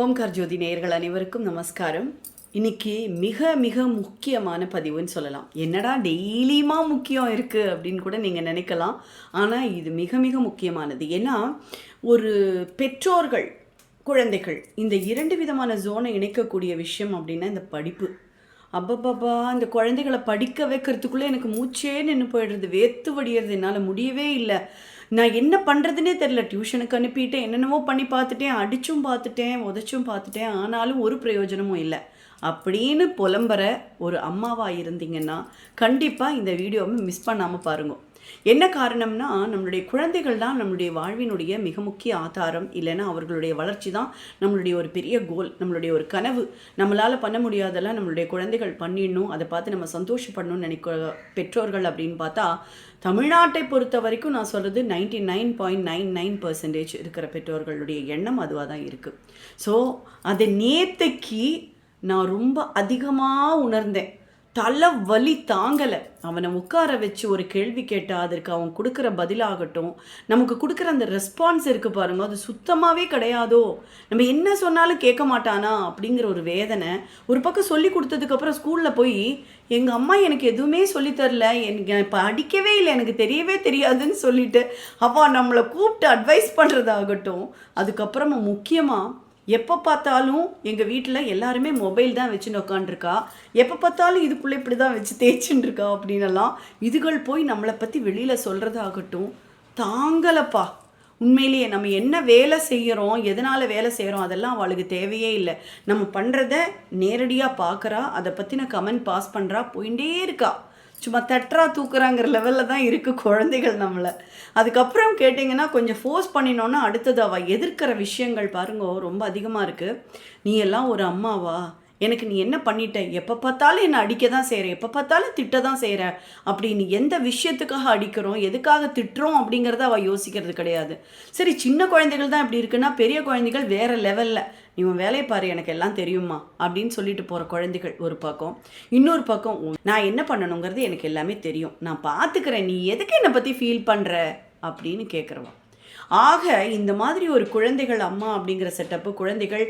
ஓம்கார் ஜோதி நேயர்கள் அனைவருக்கும் நமஸ்காரம். இன்னைக்கு மிக மிக முக்கியமான பதிவுன்னு சொல்லலாம். என்னடா டெய்லியுமா முக்கியம் இருக்குது அப்படின்னு கூட நீங்கள் நினைக்கலாம். ஆனால் இது மிக மிக முக்கியமானது. ஏன்னா ஒரு பெற்றோர்கள் குழந்தைகள் இந்த இரண்டு விதமான ஜோனை இணைக்கக்கூடிய விஷயம் அப்படின்னா இந்த படிப்பு. அப்பப்பப்பா இந்த குழந்தைகளை படிக்க வைக்கிறதுக்குள்ளே எனக்கு மூச்சே நின்று போயிடுறது வேத்து வடியறது என்னால் முடியவே இல்லை. நான் என்ன பண்ணுறதுனே தெரில டியூஷனுக்கு அனுப்பிட்டேன். என்னென்னவோ பண்ணி பார்த்துட்டேன். அடிச்சும் பார்த்துட்டேன். உதைச்சும் பார்த்துட்டேன். ஆனாலும் ஒரு பிரயோஜனமும் இல்லை. அப்படின்னு புலம்புற ஒரு அம்மாவாக இருந்தீங்கன்னா கண்டிப்பாக இந்த வீடியோவை மிஸ் பண்ணாமல் பாருங்கள் என்ன காரணம்னா நம்மளுடைய குழந்தைகள் தான் நம்மளுடைய வாழ்வினுடைய மிக முக்கிய ஆதாரம். இல்லைன்னா அவர்களுடைய வளர்ச்சி தான் நம்மளுடைய ஒரு பெரிய கோல் நம்மளுடைய ஒரு கனவு. நம்மளால் பண்ண முடியாதெல்லாம் நம்மளுடைய குழந்தைகள் பண்ணிடணும். அதை பார்த்து நம்ம சந்தோஷப்படணும்னு நினைக்கிற பெற்றோர்கள் அப்படின்னு பார்த்தா தமிழ்நாட்டை பொறுத்த வரைக்கும் நான் சொல்கிறது ninety nine point nine nine percentage இருக்கிற பெற்றோர்களுடைய எண்ணம் அதுவாக தான் இருக்குது ஸோ அதை நேத்தைக்கு நான் ரொம்ப அதிகமாக உணர்ந்தேன். தலை வலி தாங்கலை. அவனை உட்கார வச்சு ஒரு கேள்வி கேட்டால் அதற்கு அவன் கொடுக்குற பதிலாகட்டும் நமக்கு கொடுக்குற அந்த ரெஸ்பான்ஸ் இருக்குது பாருங்க அது சுத்தமாகவே கிடையாதோ? நம்ம என்ன சொன்னாலும் கேட்க மாட்டானா? அப்படிங்கிற ஒரு வேதனை ஒரு பக்கம் சொல்லி கொடுத்ததுக்கப்புறம் ஸ்கூலில் போய் எங்கள் அம்மா எனக்கு எதுவுமே சொல்லி எனக்கு இப்போ அடிக்கவே இல்லை. எனக்கு தெரியவே தெரியாதுன்னு சொல்லிட்டு அவள் நம்மளை கூப்பிட்டு அட்வைஸ் பண்ணுறதாகட்டும் அதுக்கப்புறமா முக்கியமாக எப்போ பார்த்தாலும் எங்கள் வீட்டில் எல்லாருமே மொபைல் தான் வச்சுன்னு உட்காண்ட்ருக்கா எப்போ பார்த்தாலும் இதுக்குள்ளே இப்படி தான் வச்சு தேய்ச்சின்னு இருக்கா அப்படின்னலாம் இதுகள் போய் நம்மளை பற்றி வெளியில் சொல்கிறதாகட்டும் தாங்கலப்பா. உண்மையிலேயே நம்ம என்ன வேலை செய்கிறோம் எதனால் வேலை செய்கிறோம் அதெல்லாம் அவளுக்கு தேவையே இல்லை. நம்ம பண்ணுறத நேரடியாக பார்க்குறா அதை பற்றின கமெண்ட் பாஸ் பண்ணுறா போயிட்டே இருக்கா. சும்மா தட்டுறா தூக்குறாங்கிற லெவலில் தான் இருக்குது குழந்தைகள் நம்மளை. அதுக்கப்புறம் கேட்டிங்கன்னா கொஞ்சம் ஃபோர்ஸ் பண்ணினோன்னா அடுத்தது அவள் எதிர்க்கிற விஷயங்கள் பாருங்க ரொம்ப அதிகமாக இருக்குது நீ எல்லாம் ஒரு அம்மாவா? எனக்கு நீ என்ன பண்ணிட்ட? எப்போ பார்த்தாலும் என்னை அடிக்க தான் செய்கிற எப்போ பார்த்தாலும் திட்ட தான் செய்கிற அப்படின்னு எந்த விஷயத்துக்காக அடிக்கிறோம்? எதுக்காக திட்டுறோம்? அப்படிங்கிறத அவள் யோசிக்கிறது கிடையாது. சரி சின்ன குழந்தைகள் தான் இப்படி இருக்குன்னா பெரிய குழந்தைகள் வேறு லெவலில் நீ உன் வேலையை பாரு எனக்கு எல்லாம் தெரியுமா அப்படின்னு சொல்லிட்டு போகிற குழந்தைகள் ஒரு பக்கம். இன்னொரு பக்கம் நான் என்ன பண்ணணுங்கிறது எனக்கு எல்லாமே தெரியும். நான் பார்த்துக்கிறேன் நீ எதுக்கு என்னை பற்றி ஃபீல் பண்ணுற அப்படின்னு கேட்குறவன் ஆக இந்த மாதிரி ஒரு குழந்தைகள் அம்மா அப்படிங்கிற செட்டப்பு குழந்தைகள்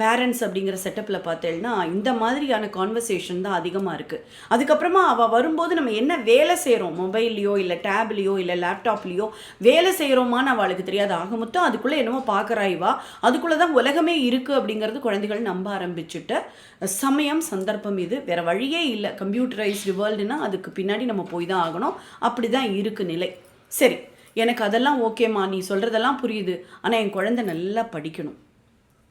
பேரண்ட்ஸ் அப்படிங்கிற செட்டப்பில் பார்த்தேன்னா இந்த மாதிரியான கான்வர்சேஷன் தான் அதிகமாக இருக்குது அதுக்கப்புறமா அவள் வரும்போது நம்ம என்ன வேலை செய்கிறோம் மொபைல்லையோ இல்லை டேப்லேயோ இல்லை லேப்டாப்லேயோ வேலை செய்கிறோமான்னு அவளுக்கு தெரியாது. ஆக மொத்தம் அதுக்குள்ளே என்னமோ பார்க்குறாய்வா அதுக்குள்ளே தான் உலகமே இருக்குது அப்படிங்கிறது குழந்தைகள் நம்ப ஆரம்பிச்சுட்ட சமயம் சந்தர்ப்பம் இது. வேறு வழியே இல்லை. கம்ப்யூட்டரைஸ்டு வேர்ல்டுனா அதுக்கு பின்னாடி நம்ம போய் தான் ஆகணும். அப்படி தான் இருக்குது நிலை. சரி. எனக்கு அதெல்லாம் ஓகேம்மா நீ சொல்கிறதெல்லாம் புரியுது. ஆனால் என் குழந்தை நல்லா படிக்கணும்.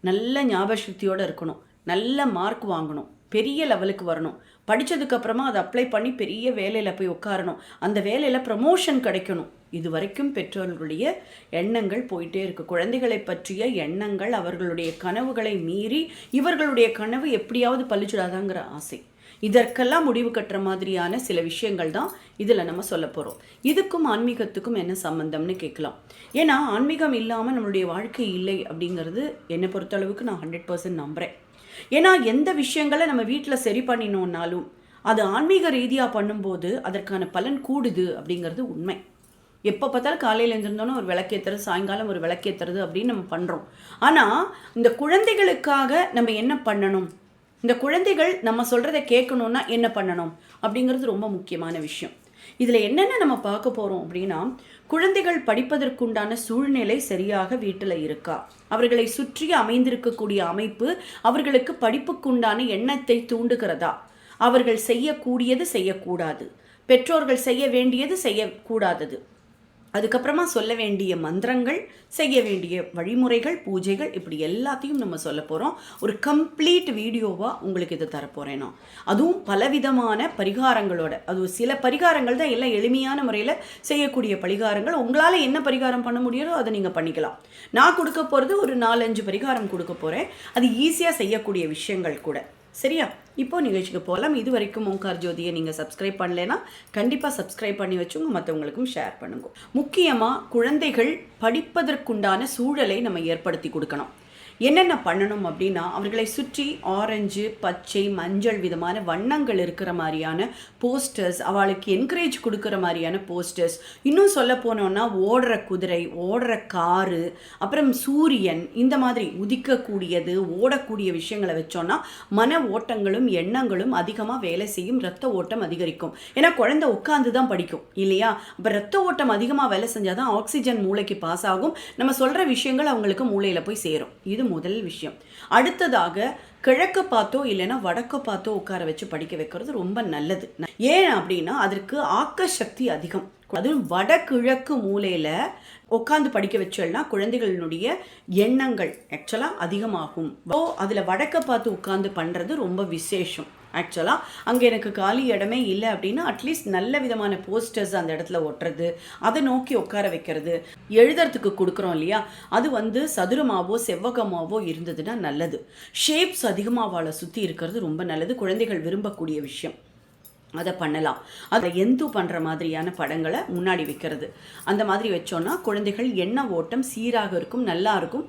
நல்ல ஞாபக சக்தியோடு இருக்கணும். நல்ல மார்க் வாங்கணும். பெரிய லெவலுக்கு வரணும். படித்ததுக்கப்புறமா அதை அப்ளை பண்ணி பெரிய வேலையில் போய் உட்காரணும். அந்த வேலையில் ப்ரமோஷன் கிடைக்கணும். இது வரைக்கும் பெற்றோர்களுடைய எண்ணங்கள் போயிட்டே இருக்கு. குழந்தைகளை பற்றிய எண்ணங்கள் அவர்களுடைய கனவுகளை மீறி இவர்களுடைய கனவு எப்படியாவது பழிச்சுடாதாங்கிற ஆசை. இதற்கெல்லாம் முடிவு கட்டுற மாதிரியான சில விஷயங்கள் தான் இதில் நம்ம சொல்ல போகிறோம் இதுக்கும் ஆன்மீகத்துக்கும் என்ன சம்மந்தம்னு கேட்கலாம். ஏன்னா ஆன்மீகம் இல்லாமல் நம்மளுடைய வாழ்க்கை இல்லை அப்படிங்கிறது என்னை பொறுத்தளவுக்கு நான் ஹண்ட்ரட் பர்சன்ட் நம்புகிறேன் ஏன்னா எந்த விஷயங்களை நம்ம வீட்டில் சரி பண்ணினோன்னாலும் அது ஆன்மீக ரீதியாக பண்ணும்போது அதற்கான பலன் கூடுது அப்படிங்கிறது உண்மை. எப்போ பார்த்தாலும் காலையில் எழுந்திருந்தோன்னே ஒரு விளக்கேற்றுறது சாயங்காலம் ஒரு விளக்கேற்றுறது அப்படின்னு நம்ம பண்ணுறோம் ஆனால் இந்த குழந்தைகளுக்காக நம்ம என்ன பண்ணணும்? இந்த குழந்தைகள் நம்ம சொல்கிறத கேட்கணுன்னா என்ன பண்ணணும்? அப்படிங்கிறது ரொம்ப முக்கியமான விஷயம். இதில் என்னென்ன நம்ம பார்க்க போகிறோம் அப்படின்னா குழந்தைகள் படிப்பதற்குண்டான சூழ்நிலை சரியாக வீட்டில் இருக்கா? அவர்களை சுற்றி அமைந்திருக்கக்கூடிய அமைப்பு அவர்களுக்கு படிப்புக்குண்டான எண்ணத்தை தூண்டுகிறதா? அவர்கள் செய்யக்கூடியது செய்யக்கூடாது. பெற்றோர்கள் செய்ய வேண்டியது செய்யக்கூடாதது. அதுக்கப்புறமா சொல்ல வேண்டிய மந்திரங்கள் செய்ய வேண்டிய வழிமுறைகள் பூஜைகள் இப்படி எல்லாத்தையும் நம்ம சொல்ல போகிறோம் ஒரு கம்ப்ளீட் வீடியோவாக உங்களுக்கு இதை தரப்போகிறேன் நான். அதுவும் பலவிதமான பரிகாரங்களோட. அது சில பரிகாரங்கள் தான் எல்லாம் எளிமையான முறையில் செய்யக்கூடிய பரிகாரங்கள். உங்களால் என்ன பரிகாரம் பண்ண முடியுதோ அதை நீங்கள் பண்ணிக்கலாம். நான் கொடுக்க போகிறது ஒரு நாலஞ்சு பரிகாரம் கொடுக்க போகிறேன் அது ஈஸியாக செய்யக்கூடிய விஷயங்கள் கூட. சரியா? இப்போ நிகழ்ச்சிக்கு போகலாம். இது வரைக்கும் ஓங்கார் ஜோதியை நீங்கள் சப்ஸ்கிரைப் பண்ணலைன்னா கண்டிப்பாக சப்ஸ்கிரைப் பண்ணி வச்சுங்க மற்றவங்களுக்கும் ஷேர் பண்ணுங்க. முக்கியமாக குழந்தைகள் படிப்பதற்குண்டான சூழலை நம்ம ஏற்படுத்தி கொடுக்கணும். என்னென்ன பண்ணணும் அப்படின்னா அவர்களை சுற்றி ஆரஞ்சு பச்சை மஞ்சள் விதமான வண்ணங்கள் இருக்கிற மாதிரியான போஸ்டர்ஸ் அவளுக்கு என்கரேஜ் கொடுக்குற மாதிரியான போஸ்டர்ஸ் இன்னும் சொல்ல போனோன்னா ஓடுற குதிரை ஓடுற காரு அப்புறம் சூரியன் இந்த மாதிரி உதிக்கக்கூடியது ஓடக்கூடிய விஷயங்களை வச்சோன்னா மன ஓட்டங்களும் எண்ணங்களும் அதிகமாக வேலை செய்யும் ரத்த ஓட்டம் அதிகரிக்கும். ஏன்னா குழந்தை உட்காந்து தான் படிக்கும் இல்லையா? அப்போ ரத்த ஓட்டம் அதிகமாக வேலை செஞ்சால் தான் ஆக்சிஜன் மூளைக்கு பாஸ் ஆகும். நம்ம சொல்கிற விஷயங்கள் அவங்களுக்கு மூளையில் போய் சேரும். இது முதல் விஷயம். அடுத்ததாக கிழக்கு பார்த்தோ இல்லைன்னா வடக்கு பார்த்தோ உட்கார வச்சு படிக்க வைக்கிறது ரொம்ப நல்லது. ஏன் அப்படின்னா அதற்கு ஆக்க சக்தி அதிகம். அதுவும் வடகிழக்கு மூலையில் உட்காந்து படிக்க வச்சோம்னா குழந்தைகளினுடைய எண்ணங்கள் ஆக்சுவலாக அதிகமாகும். ஓ அதில் வடக்க பார்த்து உட்காந்து பண்ணுறது ரொம்ப விசேஷம். ஆக்சுவலாக அங்கே எனக்கு காலி இடமே இல்லை அப்படின்னா அட்லீஸ்ட் நல்ல விதமான போஸ்டர்ஸ் அந்த இடத்துல ஒட்டுறது அதை நோக்கி உட்கார வைக்கிறது எழுதுறதுக்கு கொடுக்குறோம் இல்லையா? அது வந்து சதுரமாவோ செவ்வகமாவோ இருந்ததுன்னா நல்லது. ஷேப்ஸ் அதிகமாக அவளை சுற்றி இருக்கிறது ரொம்ப நல்லது. குழந்தைகள் விரும்பக்கூடிய விஷயம். அதை பண்ணலாம். அதை எந்து பண்ணுற மாதிரியான படங்களை முன்னாடி வைக்கிறது. அந்த மாதிரி வச்சோன்னா குழந்தைகள் எண்ண ஓட்டம் சீராக இருக்கும் நல்லா இருக்கும்.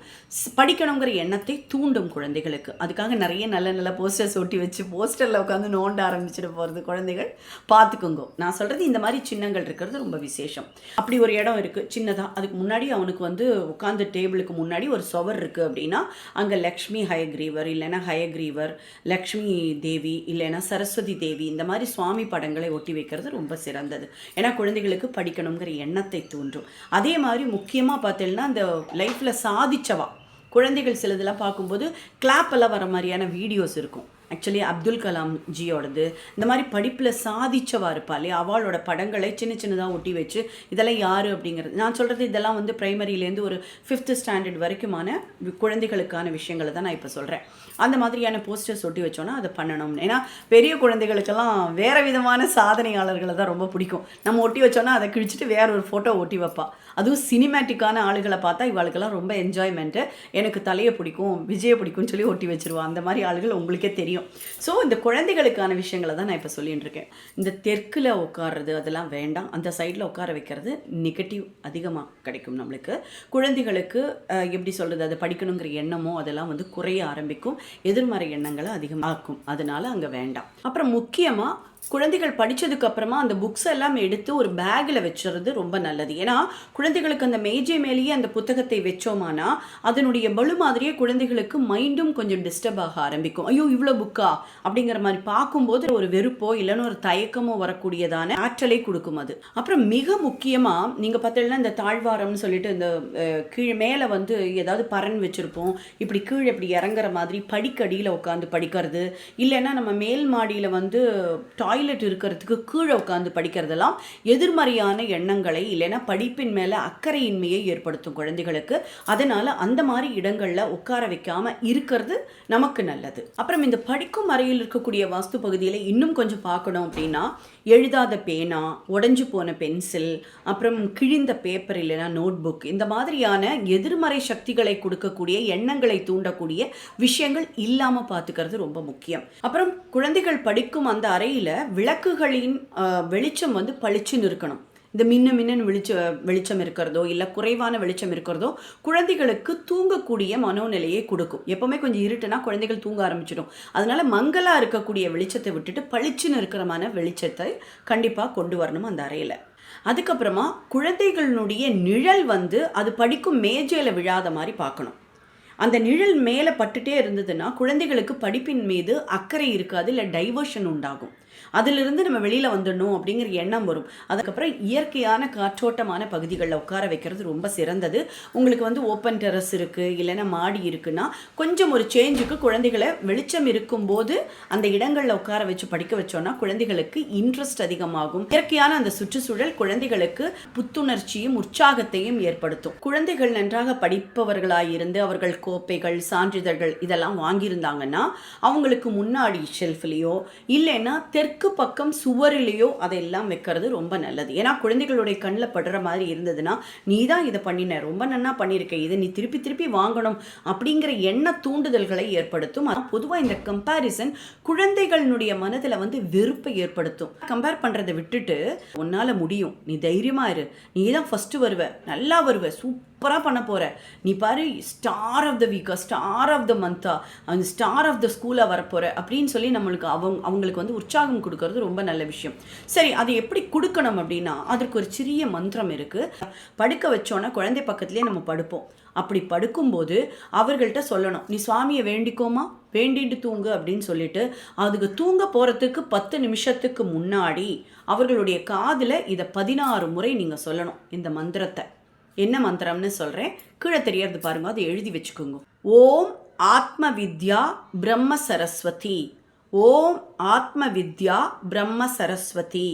படிக்கணுங்கிற எண்ணத்தை தூண்டும் குழந்தைகளுக்கு. அதுக்காக நிறைய நல்ல நல்ல போஸ்டர்ஸ் ஒட்டி வச்சு போஸ்டரில் உட்காந்து நோண்ட ஆரம்பிச்சிட்டு போகிறது குழந்தைகள். பார்த்துக்குங்க. நான் சொல்கிறது இந்த மாதிரி சின்னங்கள் இருக்கிறது ரொம்ப விசேஷம். அப்படி ஒரு இடம் இருக்குது சின்னதாக அதுக்கு முன்னாடி அவனுக்கு வந்து உட்காந்து டேபிளுக்கு முன்னாடி ஒரு சுவர் இருக்குது அப்படின்னா அங்கே லக்ஷ்மி ஹயக்ரீவர் இல்லைன்னா ஹயக்ரீவர் லக்ஷ்மி தேவி இல்லைன்னா சரஸ்வதி தேவி இந்த மாதிரி சுவாமி சாமி படங்களை ஒட்டி வைக்கிறது ரொம்ப சிறந்தது. ஏன்னா குழந்தைகளுக்கு படிக்கணுங்கிற எண்ணத்தை தூண்டும். அதே மாதிரி முக்கியமாக பார்த்தீங்கன்னா இந்த லைஃப்பில் சாதிச்சவா. குழந்தைகள் சிலதெல்லாம் பார்க்கும்போது கிளாப் எல்லாம் வர மாதிரியான வீடியோஸ் இருக்கும். ஆக்சுவலி அப்துல் கலாம் ஜியோடது இந்த மாதிரி படிப்பில் சாதிச்சவா இருப்பா இல்லையா அவளோட படங்களை சின்ன சின்னதாக ஒட்டி வச்சு இதெல்லாம் யார் அப்படிங்கிறது. நான் சொல்கிறது இதெல்லாம் வந்து ப்ரைமரியிலேருந்து ஒரு ஃபிஃப்த்து ஸ்டாண்டர்ட் வரைக்குமான குழந்தைகளுக்கான விஷயங்களை தான் நான் இப்போ சொல்கிறேன் அந்த மாதிரியான போஸ்டர்ஸ் ஒட்டி வச்சோன்னா அதை பண்ணணும். ஏன்னா பெரிய குழந்தைகளுக்கெல்லாம் வேறு விதமான சாதனையாளர்களை தான் ரொம்ப பிடிக்கும். நம்ம ஒட்டி வச்சோன்னா அதை கிழிச்சிட்டு வேற ஒரு ஃபோட்டோ ஒட்டி வைப்பா. அதுவும் சினிமேட்டிக்கான ஆளுகளை பார்த்தா இவாளுக்கெல்லாம் ரொம்ப என்ஜாய்மெண்ட்டு எனக்கு தலையை பிடிக்கும் விஜயை பிடிக்கும்னு சொல்லி ஒட்டி வச்சிருவா. அந்த மாதிரி ஆளுகள் உங்களுக்கே தெரியும். ஸோ இந்த குழந்தைகளுக்கான விஷயங்களை தான் நான் இப்போ சொல்லிட்டு இருக்கேன். இந்த தெற்கில் உட்கார்றது அதெல்லாம் வேண்டாம். அந்த சைடில் உட்கார வைக்கிறது நெகட்டிவ் அதிகமாக கிடைக்கும் நம்மளுக்கு. குழந்தைகளுக்கு எப்படி சொல்கிறது அது படிக்கணுங்கிற எண்ணமோ அதெல்லாம் வந்து குறைய ஆரம்பிக்கும். எதிர்மறை எண்ணங்களை அதிகமாக்கும். அதனால் அங்கே வேண்டாம். அப்புறம் முக்கியமாக குழந்தைகள் படித்ததுக்கு அப்புறமா அந்த புக்ஸ் எல்லாம் எடுத்து ஒரு பேக்கில் வச்சுறது ரொம்ப நல்லது. ஏன்னா குழந்தைகளுக்கு அந்த மேஜை மேலேயே அந்த புத்தகத்தை வச்சோமானா அதனுடைய பலு மாதிரியே குழந்தைகளுக்கு மைண்டும் கொஞ்சம் டிஸ்டர்ப் ஆக ஆரம்பிக்கும். ஐயோ இவ்வளோ புக்கா அப்படிங்கிற மாதிரி பார்க்கும்போது ஒரு வெறுப்போ இல்லைன்னு ஒரு தயக்கமோ வரக்கூடியதான ஆற்றலை கொடுக்கும் அது. அப்புறம் மிக முக்கியமாக நீங்கள் பார்த்தீங்கன்னா இந்த தாழ்வாரம்னு சொல்லிட்டு இந்த கீழே கீழ் மேலே வந்து ஏதாவது பறன் வச்சுருப்போம். இப்படி கீழே இப்படி இறங்குற மாதிரி படிக்கடியில் உட்காந்து படிக்கிறது. இல்லைன்னா நம்ம மேல் மாடியில் வந்து டாய் டாய்லெட் இருக்கிறதுக்கு கீழே உட்காந்து படிக்கிறதெல்லாம் எதிர்மறையான எண்ணங்களை இல்லைன்னா படிப்பின் மேலே அக்கறையின்மையை ஏற்படுத்தும் குழந்தைகளுக்கு. அதனால அந்த மாதிரி இடங்களில் உட்கார வைக்காம இருக்கிறது நமக்கு நல்லது. அப்புறம் இந்த படிக்கும் அறையில் இருக்கக்கூடிய வாஸ்து பகுதியில் இன்னும் கொஞ்சம் பார்க்கணும் அப்படின்னா எழுதாத பேனா உடஞ்சி போன பென்சில் அப்புறம் கிழிந்த பேப்பர் இல்லைன்னா நோட் புக் இந்த மாதிரியான எதிர்மறை சக்திகளை கொடுக்கக்கூடிய எண்ணங்களை தூண்டக்கூடிய விஷயங்கள் இல்லாமல் பார்த்துக்கிறது ரொம்ப முக்கியம். அப்புறம் குழந்தைகள் படிக்கும் அந்த அறையில் விளக்குகளின் வெளிச்சம் வந்து பளிச்சுன்னு இருக்கணும் இந்த மின்ன மின்னன் வெளிச்ச வெளிச்சம் இருக்கிறதோ இல்லை குறைவான வெளிச்சம் இருக்கிறதோ குழந்தைகளுக்கு தூங்கக்கூடிய மனோநிலையை கொடுக்கும். எப்போவுமே கொஞ்சம் இருட்டுனா குழந்தைகள் தூங்க ஆரம்பிச்சிடும். அதனால மங்கலாக இருக்கக்கூடிய வெளிச்சத்தை விட்டுட்டு பளிச்சுன்னு இருக்கிறமான வெளிச்சத்தை கண்டிப்பாக கொண்டு வரணும் அந்த அறையில். அதுக்கப்புறமா குழந்தைகளுடைய நிழல் வந்து அது படிக்கும் மேஜையில் விழாத மாதிரி பார்க்கணும். அந்த நிழல் மேலே பட்டுட்டே இருந்ததுன்னா குழந்தைகளுக்கு படிப்பின் மீது அக்கறை இருக்காது இல்லை டைவர்ஷன் உண்டாகும். அதிலிருந்து நம்ம வெளியில் வந்துடணும் அப்படிங்கிற எண்ணம் வரும். அதுக்கப்புறம் இயற்கையான காற்றோட்டமான பகுதிகளில் உட்கார வைக்கிறது ரொம்ப சிறந்தது. உங்களுக்கு வந்து ஓப்பன் டெரஸ் இருக்குது இல்லைன்னா மாடி இருக்குன்னா கொஞ்சம் ஒரு சேஞ்சுக்கு குழந்தைகளை வெளிச்சம் இருக்கும்போது அந்த இடங்களில் உட்கார வச்சு படிக்க வச்சோன்னா குழந்தைகளுக்கு இன்ட்ரெஸ்ட் அதிகமாகும். இயற்கையான அந்த சுற்றுச்சூழல் குழந்தைகளுக்கு புத்துணர்ச்சியும் உற்சாகத்தையும் ஏற்படுத்தும். குழந்தைகள் நன்றாக படிப்பவர்களாக இருந்து அவர்கள் கோப்பைகள் சான்றிதழ்கள் இதெல்லாம் வாங்கியிருந்தாங்கன்னா அவங்களுக்கு முன்னாடி ஷெல்ஃப்லேயோ இல்லைன்னா தெற்கு பக்கம் சுவரிலேயோ அதையெல்லாம் வைக்கிறது ரொம்ப நல்லது. ஏன்னா குழந்தைகளுடைய கண்ணில் படுற மாதிரி இருந்ததுன்னா நீ தான் இதை பண்ணின ரொம்ப நன்னா பண்ணியிருக்க இதை நீ திருப்பி திருப்பி வாங்கணும் அப்படிங்கிற எண்ண தூண்டுதல்களை ஏற்படுத்தும். பொதுவாக இந்த கம்பேரிசன் குழந்தைகளுடைய மனதில் வந்து வெறுப்பை ஏற்படுத்தும். கம்பேர் பண்ணுறதை விட்டுட்டு உன்னால் முடியும். நீ தைரியமா இரு. நீ தான் ஃபஸ்ட்டு வருவ. நல்லா வருவ. சூப்பர் சூப்பராக பண்ண போகிற நீ பாரு ஸ்டார் ஆஃப் த வீக்கா ஸ்டார் ஆஃப் த மந்த்தா அந்த ஸ்டார் ஆஃப் த ஸ்கூலாக வரப்போகிற அப்படின்னு சொல்லி நம்மளுக்கு அவங்க அவங்களுக்கு வந்து உற்சாகம் கொடுக்கறது ரொம்ப நல்ல விஷயம். சரி அதை எப்படி கொடுக்கணும் அப்படின்னா அதற்கு ஒரு சிறிய மந்திரம் இருக்குது படுக்க வச்சோன்னா குழந்தை பக்கத்துலேயே நம்ம படுப்போம். அப்படி படுக்கும்போது அவர்கள்ட்ட சொல்லணும் நீ சுவாமியை வேண்டிக்கோமா? வேண்டிட்டு தூங்கு அப்படின்னு சொல்லிட்டு அதுக்கு தூங்க போகிறதுக்கு பத்து நிமிஷத்துக்கு முன்னாடி அவர்களுடைய காதில் இதை பதினாறு முறை நீங்கள் சொல்லணும் இந்த மந்திரத்தை. என்ன மந்திரம்னு சொல்கிறேன் கீழே தெரியறது பாருங்க அதை எழுதி வச்சுக்கோங்க. ஓம் ஆத்ம வித்யா பிரம்ம சரஸ்வதி. ஓம் ஆத்ம வித்யா பிரம்ம சரஸ்வதி.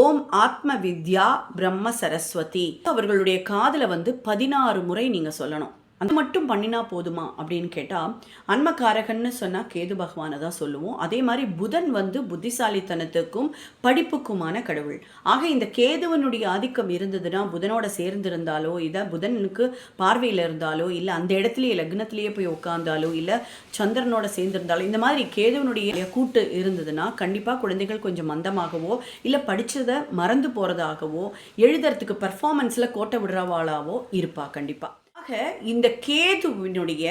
ஓம் ஆத்ம வித்யா பிரம்ம சரஸ்வதி. அவர்களுடைய காதில் வந்து பதினாறு முறை நீங்கள் சொல்லணும். அந்த மட்டும் பண்ணினா போதுமா அப்படின்னு கேட்டால் அன்மகாரகன்னு சொன்னால் கேது பகவானை தான் சொல்லுவோம். அதே மாதிரி புதன் வந்து புத்திசாலித்தனத்துக்கும் படிப்புக்குமான கடவுள். ஆக இந்த கேதுவனுடைய ஆதிக்கம் இருந்ததுன்னா புதனோட சேர்ந்திருந்தாலோ இதை புதனுக்கு பார்வையில் இருந்தாலோ இல்லை அந்த இடத்துலயே லக்னத்திலேயே போய் உட்காந்தாலோ இல்லை சந்திரனோட சேர்ந்திருந்தாலோ இந்த மாதிரி கேதுவனுடைய கூட்டு இருந்ததுன்னா கண்டிப்பாக குழந்தைகள் கொஞ்சம் மந்தமாகவோ இல்லை படித்ததை மறந்து போகிறதாகவோ எழுதுறதுக்கு பர்ஃபார்மன்ஸில் கோட்டை விடுறவாளாவோ இருப்பா கண்டிப்பாக ஆக இந்த கேதுவினுடைய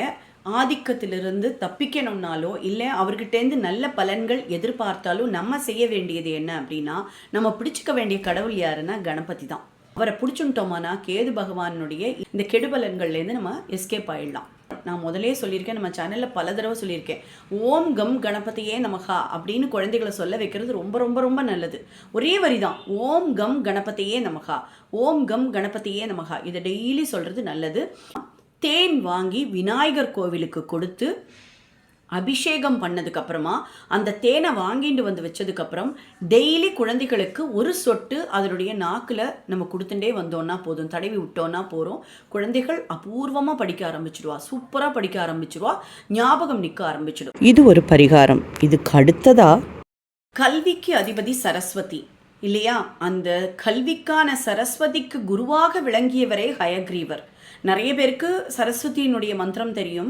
ஆதிக்கத்திலிருந்து தப்பிக்கணும்னாலோ இல்லை அவர்கிட்டேருந்து நல்ல பலன்கள் எதிர்பார்த்தாலும் நம்ம செய்ய வேண்டியது என்ன அப்படின்னா நம்ம பிடிச்சிக்க வேண்டிய கடவுள் யாருன்னா கணபதி தான். அவரை பிடிச்சுட்டோமானா கேது பகவானுடைய இந்த கெடுபலன்கள்லேருந்து நம்ம எஸ்கேப் ஆயிடலாம். நான் முதலே சொல்லியிருக்கேன் நம்ம சேனலில் பல தடவை சொல்லியிருக்கேன். ஓம் கம் கணபதியே நமகா அப்படின்னு குழந்தைகளை சொல்ல வைக்கிறது ரொம்ப ரொம்ப ரொம்ப நல்லது. ஒரே வரி தான் ஓம் கம் கணபதியே நமகா ஓம் கம் கணபதியே நமகா இதை டெய்லி சொல்கிறது நல்லது. தேன் வாங்கி விநாயகர் கோவிலுக்கு கொடுத்து அபிஷேகம் பண்ணதுக்கு அப்புறமா அந்த தேனை வாங்கிட்டு வந்து வச்சதுக்கப்புறம் டெய்லி குழந்தைகளுக்கு ஒரு சொட்டு அதனுடைய நாக்கில் நம்ம கொடுத்துட்டே வந்தோன்னா போதும் தடவி விட்டோன்னா போகிறோம் குழந்தைகள் அபூர்வமாக படிக்க ஆரம்பிச்சிடுவா சூப்பராக படிக்க ஆரம்பிச்சிடுவா ஞாபகம் நிற்க ஆரம்பிச்சிடும். இது ஒரு பரிகாரம். இதுக்கு அடுத்ததா? கல்விக்கு அதிபதி சரஸ்வதி. இல்லையா? அந்த கல்விக்கான சரஸ்வதிக்கு குருவாக விளங்கியவரே ஹயக்ரீவர். நிறைய பேருக்கு சரஸ்வதியினுடைய மந்திரம் தெரியும்.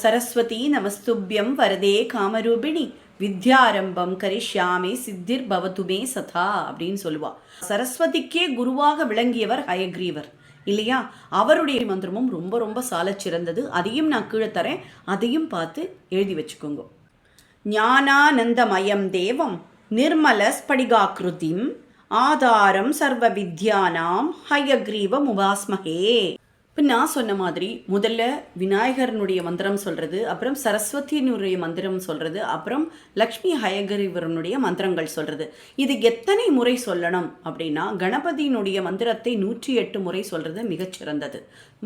சரஸ்வதி நமஸ்துபியம் வரதே காமரூபிணி வித்யாரம்பம் கரிஷ்யாமே சித்திர் பவதுமே சதா அப்படின்னு சொல்லுவா. சரஸ்வதிக்கே குருவாக விளங்கியவர் ஹயக்ரீவர். இல்லையா? அவருடைய மந்திரமும் ரொம்ப ரொம்ப சாலச்சிறந்தது அதையும் நான் கீழே தரேன். அதையும் பார்த்து எழுதி வச்சுக்கோங்க. ஞானானந்தமயம் தேவம் நிர்மல ஸ்படிகாக்கிருதிம் ஆதாரம் சர்வ வித்யானாம் ஹயக்ரீவ முபாஸ்மகே. இப்போ நான் சொன்ன மாதிரி முதல்ல விநாயகரனுடைய மந்திரம் சொல்கிறது அப்புறம் சரஸ்வதியினுடைய மந்திரம் சொல்கிறது அப்புறம் லக்ஷ்மி ஹயகரிவரனுடைய மந்திரங்கள் சொல்கிறது இது எத்தனை முறை சொல்லணும் அப்படின்னா கணபதியினுடைய மந்திரத்தை நூற்றி எட்டு முறை சொல்கிறது மிகச்சிறந்தது.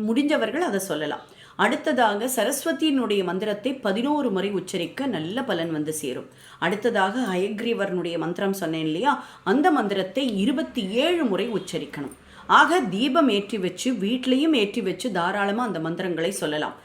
முடிஞ்சவர்கள் அதை சொல்லலாம். அடுத்ததாக சரஸ்வதியினுடைய மந்திரத்தை பதினோரு முறை உச்சரிக்க நல்ல பலன் வந்து சேரும். அடுத்ததாக ஹயக்ரீவரனுடைய மந்திரம் சொன்னேன் இல்லையா? அந்த மந்திரத்தை இருபத்தி ஏழு முறை உச்சரிக்கணும். ஆக தீபம் ஏற்றி வச்சு வீட்லேயும் ஏற்றி வச்சு தாராளமாக அந்த மந்திரங்களை சொல்லலாம்.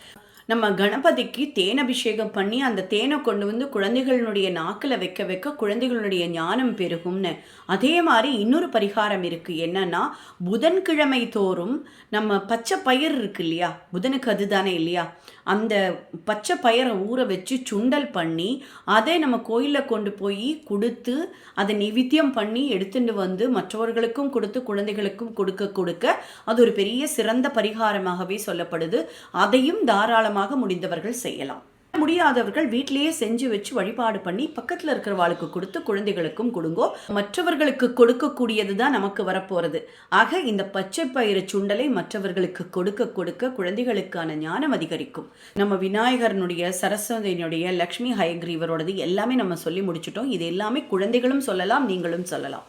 நம்ம கணபதிக்கு தேன் அபிஷேகம் பண்ணி அந்த தேனை கொண்டு வந்து குழந்தைகளுடைய நாக்கில் வைக்க வைக்க குழந்தைகளுடைய ஞானம் பெருகும்னு. அதே மாதிரி இன்னொரு பரிகாரம் இருக்குது என்னன்னா புதன்கிழமை தோறும் நம்ம பச்சை பயிர் இருக்கு இல்லையா? புதனுக்கு அதுதானே இல்லையா? அந்த பச்சை பயிரை ஊற வச்சு சுண்டல் பண்ணி அதை நம்ம கோயிலில் கொண்டு போய் கொடுத்து அதை நிவித்தியம் பண்ணி எடுத்துட்டு வந்து மற்றவர்களுக்கும் கொடுத்து குழந்தைகளுக்கும் கொடுக்க கொடுக்க அது ஒரு பெரிய சிறந்த பரிகாரமாகவே சொல்லப்படுது. அதையும் தாராளமாக முடிந்தவர்கள் செய்யலாம். முடியாதவர்கள் வீட்டிலேயே செஞ்சு வச்சு வழிபாடு பண்ணி பக்கத்தில் இருக்கிறவாளுக்கு கொடுத்து குழந்தைகளுக்கும் கொடுங்கோ. மற்றவர்களுக்கு கொடுக்கக்கூடியது தான் நமக்கு வரப்போறது. ஆக இந்த பச்சை பயிறு சுண்டலை மற்றவர்களுக்கு கொடுக்க கொடுக்க குழந்தைகளுக்கான ஞானம் அதிகரிக்கும். நம்ம விநாயகரனுடைய சரஸ்வதியினுடைய லக்ஷ்மி ஹயக்ரீவரோடது எல்லாமே நம்ம சொல்லி முடிச்சிட்டோம். இது எல்லாமே குழந்தைகளும் சொல்லலாம் நீங்களும் சொல்லலாம்.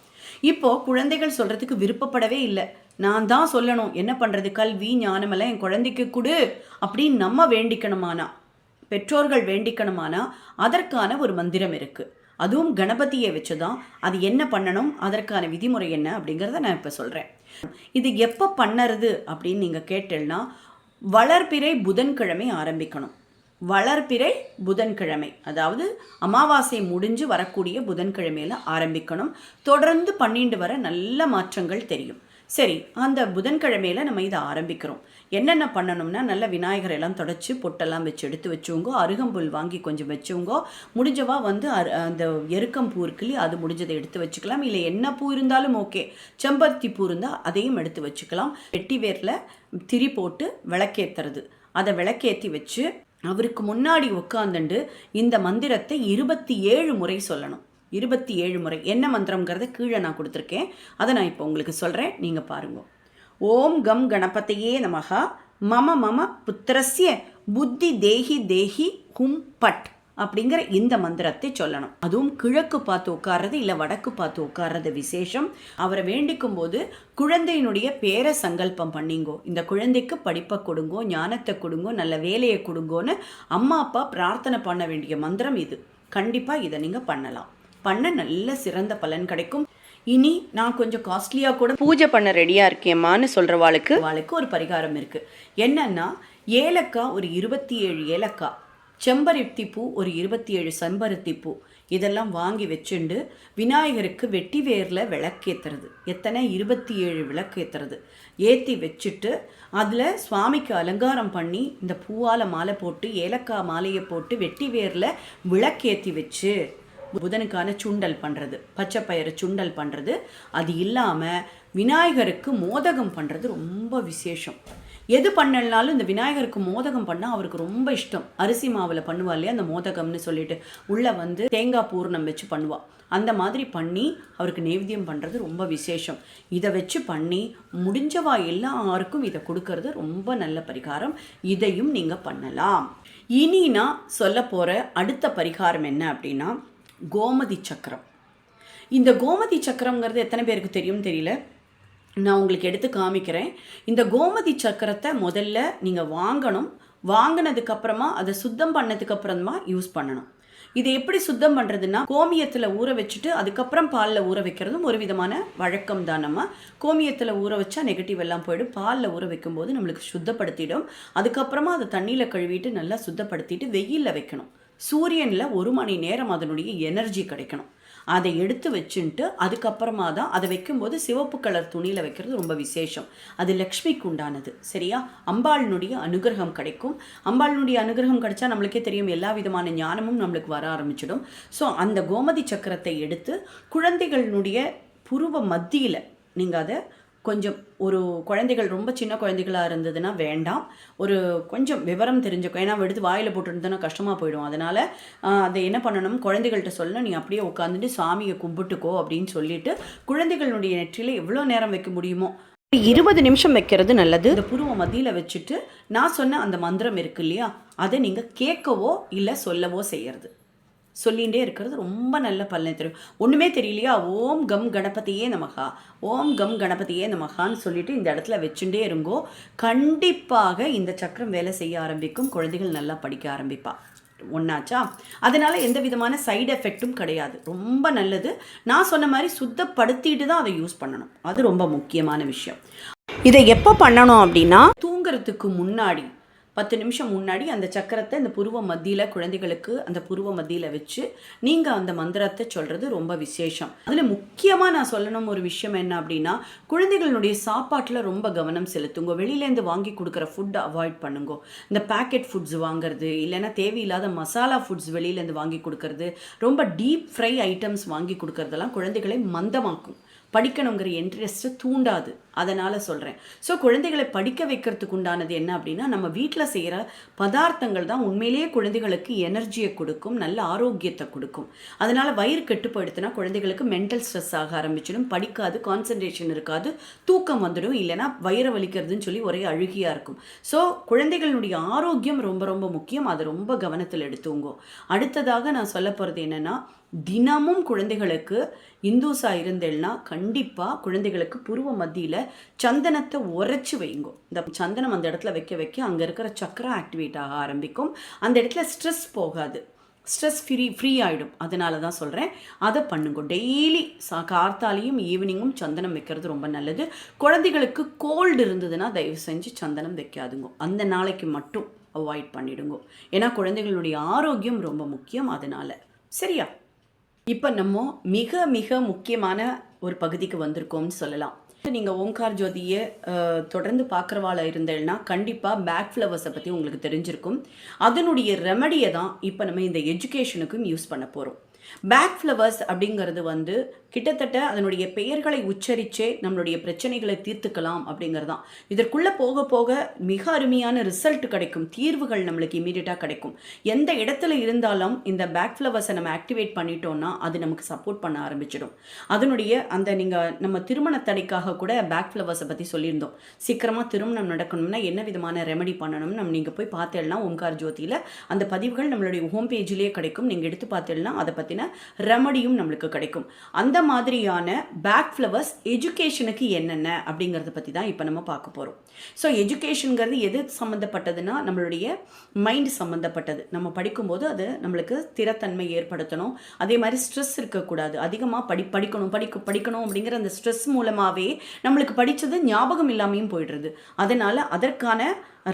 இப்போ குழந்தைகள் சொல்றதுக்கு விருப்பப்படவே இல்லை. நான் தான் சொல்லணும். என்ன பண்றது? கல்வி ஞானமெல்லாம் என் குழந்தைக்கு கொடு அப்படின்னு நம்ம வேண்டிக்கணுமானா? பெற்றோர்கள் வேண்டிக்கணுமானா அதற்கான ஒரு மந்திரம் இருக்குது அதுவும் கணபதியை வச்சு தான் அது என்ன பண்ணணும்? அதற்கான விதிமுறை என்ன? அப்படிங்கிறத நான் இப்போ சொல்கிறேன் இது எப்போ பண்ணறது அப்படின்னு நீங்கள் கேட்டேன்னா வளர்பிறை புதன்கிழமை ஆரம்பிக்கணும். வளர்பிறை புதன்கிழமை. அதாவது அமாவாசை முடிஞ்சு வரக்கூடிய புதன்கிழமையில் ஆரம்பிக்கணும். தொடர்ந்து பண்ணிட்டு வர நல்ல மாற்றங்கள் தெரியும். சரி அந்த புதன்கிழமையில நம்ம இதை ஆரம்பிக்கிறோம். என்னென்ன பண்ணணும்னா நல்ல விநாயகர் எல்லாம் தொடச்சி பொட்டெல்லாம் வச்சு எடுத்து வச்சுவங்க அருகம்புல் வாங்கி கொஞ்சம் வச்சுவங்க முடிஞ்சவா வந்து அரு- அந்த எருக்கம் பூ இருக்குல்லி அது முடிஞ்சதை எடுத்து வச்சுக்கலாம். இல்லை என்ன பூ இருந்தாலும் ஓகே. செம்பருத்தி பூ இருந்தால் அதையும் எடுத்து வச்சுக்கலாம். வெட்டி வேரில் திரி போட்டு விளக்கேத்துறது. அதை விளக்கேற்றி வச்சு அவருக்கு முன்னாடி உட்காந்துண்டு இந்த மந்திரத்தை இருபத்தி ஏழு முறை சொல்லணும். இருபத்தி ஏழு முறை. என்ன மந்திரங்கிறத கீழே நான் கொடுத்துருக்கேன். அதை நான் இப்போ உங்களுக்கு சொல்கிறேன் நீங்கள் பாருங்கள் ஓம் கம் கணபதையே நமகா. மம மம புத்திரஸ்ய புத்தி தேஹி தேஹி ஹும் பட் அப்படிங்கிற இந்த மந்திரத்தை சொல்லணும். அதுவும் கிழக்கு பார்த்து உட்கார்றது இல்லை வடக்கு பார்த்து உட்கார்றது விசேஷம். அவரை வேண்டிக்கும் போது குழந்தையினுடைய பேரை சங்கல்பம் பண்ணிங்கோ. இந்த குழந்தைக்கு படிப்பை கொடுங்கோ ஞானத்தை கொடுங்கோ நல்ல வேலையை கொடுங்கோன்னு அம்மா அப்பா பிரார்த்தனை பண்ண வேண்டிய மந்திரம் இது. கண்டிப்பாக இதை நீங்கள் பண்ணலாம். பண்ண நல்ல சிறந்த பலன் கிடைக்கும். இனி நான் கொஞ்சம் காஸ்ட்லியாக கூட பூஜை பண்ண ரெடியாக இருக்கேம்மான்னு சொல்கிறவாளுக்கு வாளுக்கு ஒரு பரிகாரம் இருக்குது என்னன்னா ஏலக்காய் ஒரு இருபத்தி ஏழு ஏலக்காய் செம்பருத்தி பூ ஒரு இருபத்தி ஏழு செம்பருத்தி பூ. இதெல்லாம் வாங்கி வச்சுண்டு விநாயகருக்கு வெட்டி வேரில் விளக்கேத்துறது. எத்தனை? இருபத்தி ஏழு விளக்கேத்துறது. ஏற்றி வச்சுட்டு அதில் சுவாமிக்கு அலங்காரம் பண்ணி இந்த பூவால் மாலை போட்டு ஏலக்காய் மாலையை போட்டு வெட்டி வேரில் விளக்கேற்றி வச்சு புதனுக்கான சுண்டல் பண்ணுறது பச்சை பயிறு சுண்டல் பண்ணுறது அது இல்லாமல் விநாயகருக்கு மோதகம் பண்ணுறது ரொம்ப விசேஷம். எது பண்ணலனாலும் இந்த விநாயகருக்கு மோதகம் பண்ணால் அவருக்கு ரொம்ப இஷ்டம். அரிசி மாவில் பண்ணுவா இல்லையா அந்த மோதகம்னு சொல்லிட்டு. உள்ளே வந்து தேங்காய் பூர்ணம் வச்சு பண்ணுவா. அந்த மாதிரி பண்ணி அவருக்கு நைவேத்தியம் பண்ணுறது ரொம்ப விசேஷம். இதை வச்சு பண்ணி முடிஞ்சவா எல்லாருக்கும் இதை கொடுக்கறது ரொம்ப நல்ல பரிகாரம். இதையும் நீங்கள் பண்ணலாம். இனி நான் சொல்ல போகிற அடுத்த பரிகாரம் என்ன அப்படின்னா கோமதி சக்கரம். இந்த கோமதி சக்கரம்ங்கிறது எத்தனை பேருக்கு தெரியும் தெரியல. நான் உங்களுக்கு எடுத்து காமிக்கிறேன். இந்த கோமதி சக்கரத்தை முதல்ல நீங்கள் வாங்கணும். வாங்கினதுக்கப்புறமா அதை சுத்தம் பண்ணதுக்கப்புறமா யூஸ் பண்ணணும். இதை எப்படி சுத்தம் பண்ணுறதுன்னா கோமியத்தில் ஊற வச்சுட்டு அதுக்கப்புறம் பாலில் ஊற வைக்கிறதும் ஒரு விதமான வழக்கம் தான் நம்ம. கோமியத்தில் ஊற வச்சா நெகட்டிவ் எல்லாம் போயிடும். பாலில் ஊற வைக்கும்போது நம்மளுக்கு சுத்தப்படுத்திடும். அதுக்கப்புறமா அதை தண்ணியில் கழுவிட்டு நல்லா சுத்தப்படுத்திட்டு வெயிலில் வைக்கணும். சூரியனில் ஒரு மணி நேரம் அதனுடைய எனர்ஜி கிடைக்கணும். அதை எடுத்து வச்சுன்ட்டு அதுக்கப்புறமா தான் அதை வைக்கும்போது சிவப்பு கலர் துணியில் வைக்கிறது ரொம்ப விசேஷம். அது லக்ஷ்மிக்கு உண்டானது சரியா? அம்பாளினுடைய அனுகிரகம் கிடைக்கும். அம்பாளினுடைய அனுகிரகம் கிடைச்சா நம்மளுக்கே தெரியும் எல்லா விதமான ஞானமும் நம்மளுக்கு வர ஆரம்பிச்சிடும். ஸோ அந்த கோமதி சக்கரத்தை எடுத்து குழந்தைகளினுடைய புருவ மத்தியில் நீங்கள் அதை கொஞ்சம் ஒரு குழந்தைகள் ரொம்ப சின்ன குழந்தைகளாக இருந்ததுன்னா வேண்டாம். ஒரு கொஞ்சம் விவரம் தெரிஞ்சுக்கும் ஏன்னா எடுத்து வாயில் போட்டுருந்தோன்னா கஷ்டமாக போயிடும். அதனால் அதை என்ன பண்ணணும்? குழந்தைகள்கிட்ட சொல்லணும். நீ அப்படியே உட்காந்துட்டு சாமியை கும்பிட்டுக்கோ அப்படின்னு சொல்லிட்டு குழந்தைகளுடைய நெற்றியில் எவ்வளோ நேரம் வைக்க முடியுமோ? இருபது நிமிஷம் வைக்கிறது நல்லது. இந்த புருவ மத்தியில் வச்சுட்டு நான் சொன்ன அந்த மந்திரம் இருக்கு இல்லையா? அதை நீங்கள் கேட்கவோ இல்லை சொல்லவோ செய்யறது. சொல்லிகிட்டே இருக்கிறது ரொம்ப நல்ல பலனை தரும். ஒன்றுமே தெரியலையா? ஓம் கம் கணபதியே நமகா. ஓம் கம் கணபதியே நமகான்னு சொல்லிட்டு இந்த இடத்துல வச்சுட்டே இருங்கோ. கண்டிப்பாக இந்த சக்கரம் வேலை செய்ய ஆரம்பிக்கும். குழந்தைகள் நல்லா படிக்க ஆரம்பிப்பா. ஒன்றாச்சா அதனால எந்த விதமான சைடு எஃபெக்ட்டும் கிடையாது. ரொம்ப நல்லது. நான் சொன்ன மாதிரி சுத்தப்படுத்திட்டு தான் அதை யூஸ் பண்ணணும். அது ரொம்ப முக்கியமான விஷயம். இதை எப்போ பண்ணணும் அப்படின்னா தூங்குறதுக்கு முன்னாடி பத்து நிமிஷம் முன்னாடி அந்த சக்கரத்தை இந்த புருவ மத்தியில் குழந்தைகளுக்கு அந்த புருவ மத்தியில் வச்சு நீங்கள் அந்த மந்திரத்தை சொல்கிறது ரொம்ப விசேஷம். அதில் முக்கியமாக நான் சொல்லணும் ஒரு விஷயம் என்ன அப்படின்னா குழந்தைகளுடைய சாப்பாட்டில் ரொம்ப கவனம் செலுத்துங்க. வெளியிலேருந்து வாங்கி கொடுக்குற ஃபுட்டை அவாய்ட் பண்ணுங்க. இந்த பேக்கெட் ஃபுட்ஸ் வாங்குறது இல்லைன்னா தேவையில்லாத மசாலா ஃபுட்ஸ் வெளியிலேருந்து வாங்கி கொடுக்கறது ரொம்ப டீப் ஃப்ரை ஐட்டம்ஸ் வாங்கி கொடுக்கறதெல்லாம் குழந்தைகளை மந்தமாக்கும். படிக்கணுங்கிற இன்ட்ரெஸ்ட்டை தூண்டாது. அதனால் சொல்கிறேன் ஸோ குழந்தைகளை படிக்க வைக்கிறதுக்கு உண்டானது என்ன அப்படின்னா நம்ம வீட்டில் செய்கிற பதார்த்தங்கள் தான் உண்மையிலேயே குழந்தைகளுக்கு எனர்ஜியை கொடுக்கும் நல்ல ஆரோக்கியத்தை கொடுக்கும். அதனால் வயிறு கெட்டு குழந்தைகளுக்கு மென்டல் ஸ்ட்ரெஸ் ஆக ஆரம்பிச்சிடும். படிக்காது கான்சன்ட்ரேஷன் இருக்காது தூக்கம் வந்துடும். இல்லைன்னா வயிறு வலிக்கிறதுன்னு சொல்லி ஒரே அழுகியாக இருக்கும். ஸோ குழந்தைகளுடைய ஆரோக்கியம் ரொம்ப ரொம்ப முக்கியம். அதை ரொம்ப கவனத்தில் எடுத்துங்கோ. அடுத்ததாக நான் சொல்ல போகிறது என்னென்னா தினமும் குழந்தைகளுக்கு இந்துஸாக இருந்தேன்னா கண்டிப்பாக குழந்தைகளுக்கு புருவ மத்தியில் சந்தனத்தை உரைச்சி வைங்கோ. இந்த சந்தனம் அந்த இடத்துல வைக்க வைக்க அங்கே இருக்கிற சக்கரம் ஆக்டிவேட் ஆக ஆரம்பிக்கும். அந்த இடத்துல ஸ்ட்ரெஸ் போகாது. ஸ்ட்ரெஸ் ஃப்ரீ ஃப்ரீ ஆகிடும் அதனால தான் சொல்கிறேன் அதை பண்ணுங்க. டெய்லி சா கார்த்தாலையும் ஈவினிங்கும் சந்தனம் வைக்கிறது ரொம்ப நல்லது. குழந்தைகளுக்கு கோல்டு இருந்ததுன்னா தயவு செஞ்சு சந்தனம் வைக்காதுங்க. அந்த நாளைக்கு மட்டும் அவாய்ட் பண்ணிடுங்க. ஏன்னா குழந்தைகளுடைய ஆரோக்கியம் ரொம்ப முக்கியம் அதனால். சரியா? இப்போ நம்ம மிக மிக முக்கியமான ஒரு பகுதிக்கு வந்திருக்கோம்னு சொல்லலாம். நீங்கள் ஓம்கார் ஜோதியை தொடர்ந்து பார்க்குறவாள இருந்தேன்னா கண்டிப்பாக பேக் ஃப்ளவர்ஸை பற்றி உங்களுக்கு தெரிஞ்சிருக்கும். அதனுடைய ரெமடியை தான் இப்போ நம்ம இந்த எஜுகேஷனுக்கும் யூஸ் பண்ண போகிறோம் பேக் ஃப்ளவர்ஸ் அப்படிங்கிறது வந்து கிட்டத்தட்ட அதனுடைய பெயர்களை உச்சரிச்சே நம்மளுடைய பிரச்சனைகளை தீர்த்துக்கலாம் அப்படிங்கிறது தான் இதற்குள்ளே போக போக மிக அருமையான ரிசல்ட் கிடைக்கும். தீர்வுகள் நம்மளுக்கு இமீடியட்டாக கிடைக்கும். எந்த இடத்துல இருந்தாலும் இந்த பேக் ஃப்ளவர்ஸை நம்ம ஆக்டிவேட் பண்ணிட்டோம்னா அது நமக்கு சப்போர்ட் பண்ண ஆரம்பிச்சிடும். அதனுடைய அந்த நீங்கள் நம்ம திருமண தடைக்காக கூட பேக் ஃப்ளவர்ஸை பற்றி சொல்லியிருந்தோம். சீக்கிரமாக திருமணம் நடக்கணும்னா என்ன விதமான ரெமெடி பண்ணணும்னு நம்ம நீங்கள் போய் பார்த்தேன்னா ஓம்கார் ஜோதியில் அந்த பதிவுகள் நம்மளுடைய ஹோம் பேஜ்லேயே கிடைக்கும். நீங்கள் எடுத்து பார்த்தேன்னா அதை பற்றி பார்த்தீங்கன்னா ரெமடியும் நம்மளுக்கு கிடைக்கும். அந்த மாதிரியான பேக் ஃப்ளவர்ஸ் எஜுகேஷனுக்கு என்னென்ன அப்படிங்கிறத பற்றி தான் இப்போ நம்ம பார்க்க போகிறோம் ஸோ எஜுகேஷனுங்கிறது எது சம்மந்தப்பட்டதுன்னா நம்மளுடைய மைண்ட் சம்மந்தப்பட்டது நம்ம படிக்கும்போது அது நம்மளுக்கு ஸ்திரத்தன்மை ஏற்படுத்தணும். அதே மாதிரி ஸ்ட்ரெஸ் இருக்கக்கூடாது. அதிகமாக படி படிக்கணும் படிக்க படிக்கணும் அப்படிங்கிற அந்த ஸ்ட்ரெஸ் மூலமாகவே நம்மளுக்கு படித்தது ஞாபகம் இல்லாமையும் போயிடுறது. அதனால் அதற்கான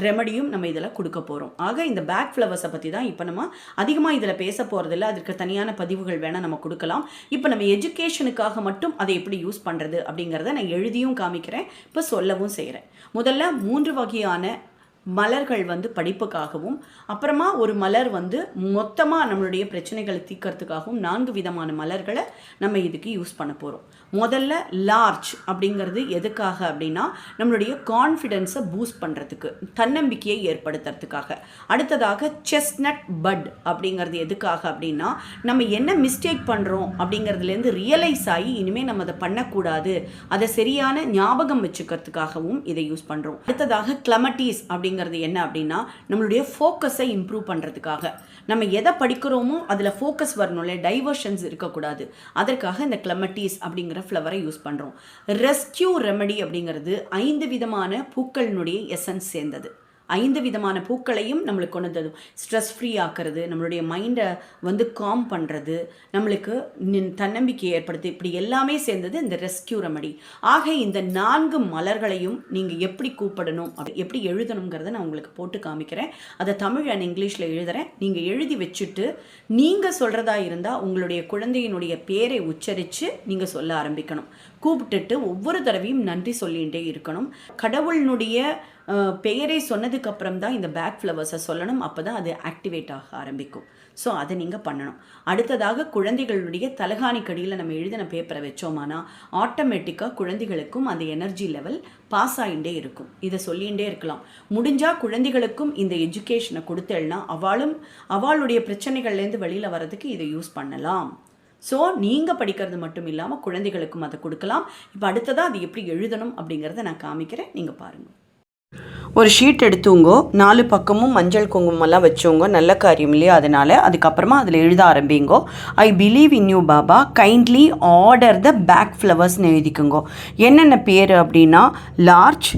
ரெமடியும் நம்ம இதில் கொடுக்க போகிறோம் ஆக இந்த பேக் ஃப்ளவர்ஸை பற்றி தான் இப்போ நம்ம அதிகமாக இதில் பேச போகிறதில்ல அதற்கு தனியான பதிவுகள் வேணால் நம்ம கொடுக்கலாம். இப்போ நம்ம எஜுகேஷனுக்காக மட்டும் அதை எப்படி யூஸ் பண்ணுறது அப்படிங்கிறத நான் எழுதியும் காமிக்கிறேன். இப்போ சொல்லவும் செய்கிறேன் முதல்ல மூன்று வகையான மலர்கள் வந்து படிப்புக்காகவும் அப்புறமா ஒரு மலர் வந்து மொத்தமாக நம்மளுடைய பிரச்சனைகளை தீர்க்கறதுக்காகவும் நான்கு விதமான மலர்களை நம்ம இதுக்கு யூஸ் பண்ண போகிறோம் முதல்ல லார்ஜ் அப்படிங்கிறது எதுக்காக அப்படின்னா நம்மளுடைய கான்ஃபிடென்ஸை பூஸ்ட் பண்ணுறதுக்கு தன்னம்பிக்கையை ஏற்படுத்துறதுக்காக. அடுத்ததாக செஸ்னட் பட் அப்படிங்கிறது எதுக்காக அப்படின்னா நம்ம என்ன மிஸ்டேக் பண்ணுறோம் அப்படிங்கிறதுலேருந்து ரியலைஸ் ஆகி இனிமேல் நம்ம அதை பண்ணக்கூடாது. அதை சரியான ஞாபகம் வச்சுக்கிறதுக்காகவும் இதை யூஸ் பண்ணுறோம் அடுத்ததாக கிளமட்டீஸ் அப்படிங்கிறது என்ன அப்படின்னா நம்மளுடைய ஃபோக்கஸை இம்ப்ரூவ் பண்ணுறதுக்காக நம்ம எதை படிக்கிறோமோ அதில் ஃபோக்கஸ் வரணும்ல டைவர்ஷன்ஸ் இருக்கக்கூடாது. அதற்காக இந்த கிளமட்டிஸ் அப்படிங்கிற ஃப்ளவரை யூஸ் பண்ணுறோம் ரெஸ்கியூ ரெமடி அப்படிங்கிறது ஐந்து விதமான பூக்களினுடைய எசன்ஸ் சேர்ந்தது. ஐந்து விதமான பூக்களையும் நம்மளுக்கு கொண்டு வந்தது ஸ்ட்ரெஸ் ஃப்ரீ ஆக்கிறது நம்மளுடைய மைண்டை வந்து காம் பண்ணுறது நம்மளுக்கு நின்- தன்னம்பிக்கை ஏற்படுத்தி இப்படி எல்லாமே சேர்ந்தது இந்த ரெஸ்கியூ ரெமடி ஆக இந்த நான்கு மலர்களையும் நீங்கள் எப்படி கூப்பிடணும் அப்படி எப்படி எழுதணுங்கிறத நான் உங்களுக்கு போட்டு காமிக்கிறேன். அதை தமிழ் அண்ட் இங்கிலீஷில் எழுதுகிறேன் நீங்கள் எழுதி வச்சுட்டு நீங்கள் சொல்கிறதா இருந்தால் உங்களுடைய குழந்தையினுடைய பேரை உச்சரித்து நீங்கள் சொல்ல ஆரம்பிக்கணும். கூப்பிட்டுட்டு ஒவ்வொரு தடவையும் நன்றி சொல்லிகிட்டே இருக்கணும். கடவுளினுடைய பெயரை சொன்னதுக்கு அப்புறம் தான் இந்த பேக் ஃப்ளவர்ஸை சொல்லணும். அப்போ தான் அது ஆக்டிவேட் ஆக ஆரம்பிக்கும். ஸோ அதை நீங்கள் பண்ணணும். அடுத்ததாக குழந்தைகளுடைய தலகாணிக்கடியில் நம்ம எழுதின பேப்பரை வச்சோமானா ஆட்டோமேட்டிக்காக குழந்தைகளுக்கும் அந்த எனர்ஜி லெவல் பாஸ் ஆகிட்டே இருக்கும். இதை சொல்லிகிட்டே இருக்கலாம். முடிஞ்சால் குழந்தைகளுக்கும் இந்த எஜுகேஷனை கொடுத்தேன்னா அவளும் அவளுடைய பிரச்சனைகள்லேருந்து வெளியில் வரதுக்கு இதை யூஸ் பண்ணலாம். ஸோ நீங்கள் படிக்கிறது மட்டும் இல்லாமல் குழந்தைகளுக்கும் அதை கொடுக்கலாம். இப்போ அடுத்ததாக அது எப்படி எழுதணும் அப்படிங்கிறத நான் காமிக்கிறேன். நீங்கள் பாருங்கள் ஒரு ஷீட் எடுத்துங்கோ நாலு பக்கமும் மஞ்சள் குங்குமம்லாம் வச்சோங்க நல்ல காரியம் இல்லையா? அதனால் அதுக்கப்புறமா அதில் எழுத ஆரம்பிங்கோ. I believe in you Baba kindly order the Bach ஃப்ளவர்ஸ்னு எழுதிக்குங்கோ. என்னென்ன பேர் அப்படின்னா large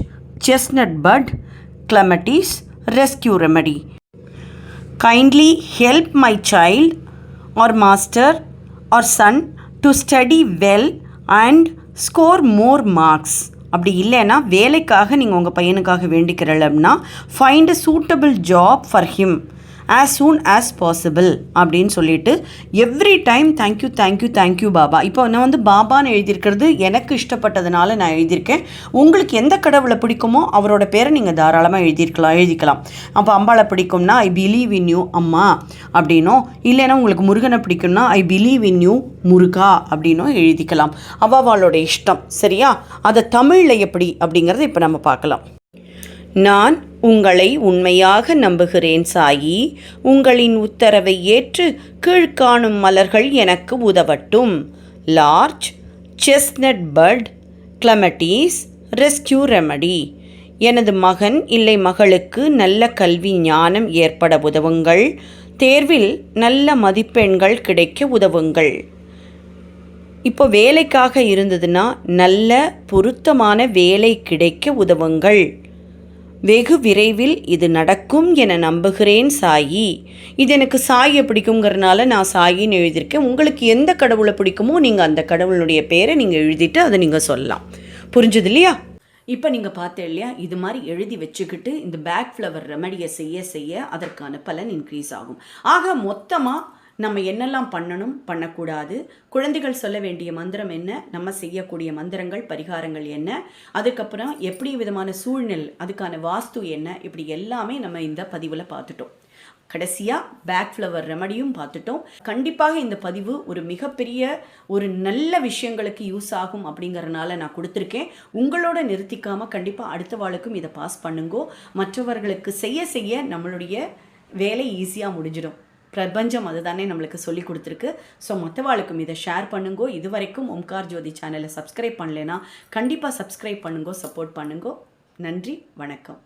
chestnut bud clematis rescue remedy kindly help my child or master or son to study well and score more marks அப்படி இல்லைன்னா வேலைக்காக நீங்கள் உங்கள் பையனுக்காக வேண்டிக்கிறலன்னா find a suitable job for him as soon as possible அப்படின்னு சொல்லிட்டு every time thank you thank you thank you Baba. இப்போ நான் வந்து பாபான்னு எழுதியிருக்கிறது எனக்கு இஷ்டப்பட்டதுனால நான் எழுதியிருக்கேன். உங்களுக்கு எந்த கடவுளை பிடிக்குமோ அவரோட பேரை நீங்கள் தாராளமாக எழுதியிருக்கலாம் எழுதிக்கலாம். அப்போ அம்பாளை பிடிக்கும்னா ஐ பிலீவ் இன் யூ அம்மா அப்படின்னோ இல்லைன்னா உங்களுக்கு முருகனை பிடிக்கும்னா ஐ பிலீவ் இன் யூ முருகா அப்படின்னும் எழுதிக்கலாம். அவாவாளோட இஷ்டம் சரியா? அதை தமிழில் எப்படி அப்படிங்கிறத இப்போ நம்ம பார்க்கலாம். நான் உங்களை உண்மையாக நம்புகிறேன் சாயி. உங்களின் உத்தரவை ஏற்று கீழ்காணும் மலர்கள் எனக்கு உதவட்டும். Large chestnut bud clematis rescue remedy. எனது மகன் இல்லை மகளுக்கு நல்ல கல்வி ஞானம் ஏற்பட உதவுங்கள். தேர்வில் நல்ல மதிப்பெண்கள் கிடைக்க உதவுங்கள். இப்போ வேலைக்காக இருந்ததுன்னா நல்ல பொருத்தமான வேலை கிடைக்க உதவுங்கள். வெகு விரைவில் இது நடக்கும் என நம்புகிறேன் சாயி. இது எனக்கு சாயை பிடிக்குங்கிறனால நான் சாயின்னு எழுதியிருக்கேன். உங்களுக்கு எந்த கடவுளை பிடிக்குமோ நீங்கள் அந்த கடவுளுடைய பேரை நீங்கள் எழுதிட்டு அதை நீங்கள் சொல்லலாம். புரிஞ்சுது இல்லையா? இப்போ நீங்கள் பார்த்தேன் இல்லையா? இது மாதிரி எழுதி வச்சுக்கிட்டு இந்த பேக் ஃப்ளவர் ரெமடியை செய்ய செய்ய அதற்கான பலன் இன்க்ரீஸ் ஆகும். ஆக மொத்தமாக நம்ம என்னெல்லாம் பண்ணணும் பண்ணக்கூடாது குழந்தைகள் சொல்ல வேண்டிய மந்திரம் என்ன நம்ம செய்யக்கூடிய மந்திரங்கள் பரிகாரங்கள் என்ன அதுக்கப்புறம் எப்படி விதமான சூழ்நிலை அதுக்கான வாஸ்து என்ன இப்படி எல்லாமே நம்ம இந்த பதிவில் பார்த்துட்டோம். கடைசியாக பேக் ஃப்ளவர் ரெமடியும் பார்த்துட்டோம். கண்டிப்பாக இந்த பதிவு ஒரு மிகப்பெரிய ஒரு நல்ல விஷயங்களுக்கு யூஸ் ஆகும் அப்படிங்கறனால நான் கொடுத்துருக்கேன். உங்களோட நிறுத்திக்காமல் கண்டிப்பாக அடுத்த வாளுக்கும் இதை பாஸ் பண்ணுங்கோ. மற்றவர்களுக்கு செய்ய செய்ய நம்மளுடைய வேலை ஈஸியாக முடிஞ்சிடும். பிரபஞ்சம் அதுதானே நம்மளுக்கு சொல்லி கொடுத்துருக்கு. ஸோ மற்றவாளுக்கும் இதை ஷேர் பண்ணுங்கோ. இது வரைக்கும் ஓம்கார் ஜோதி சேனலை சப்ஸ்கிரைப் பண்ணலைன்னா கண்டிப்பாக சப்ஸ்கிரைப் பண்ணுங்கோ சப்போர்ட் பண்ணுங்கோ. நன்றி வணக்கம்.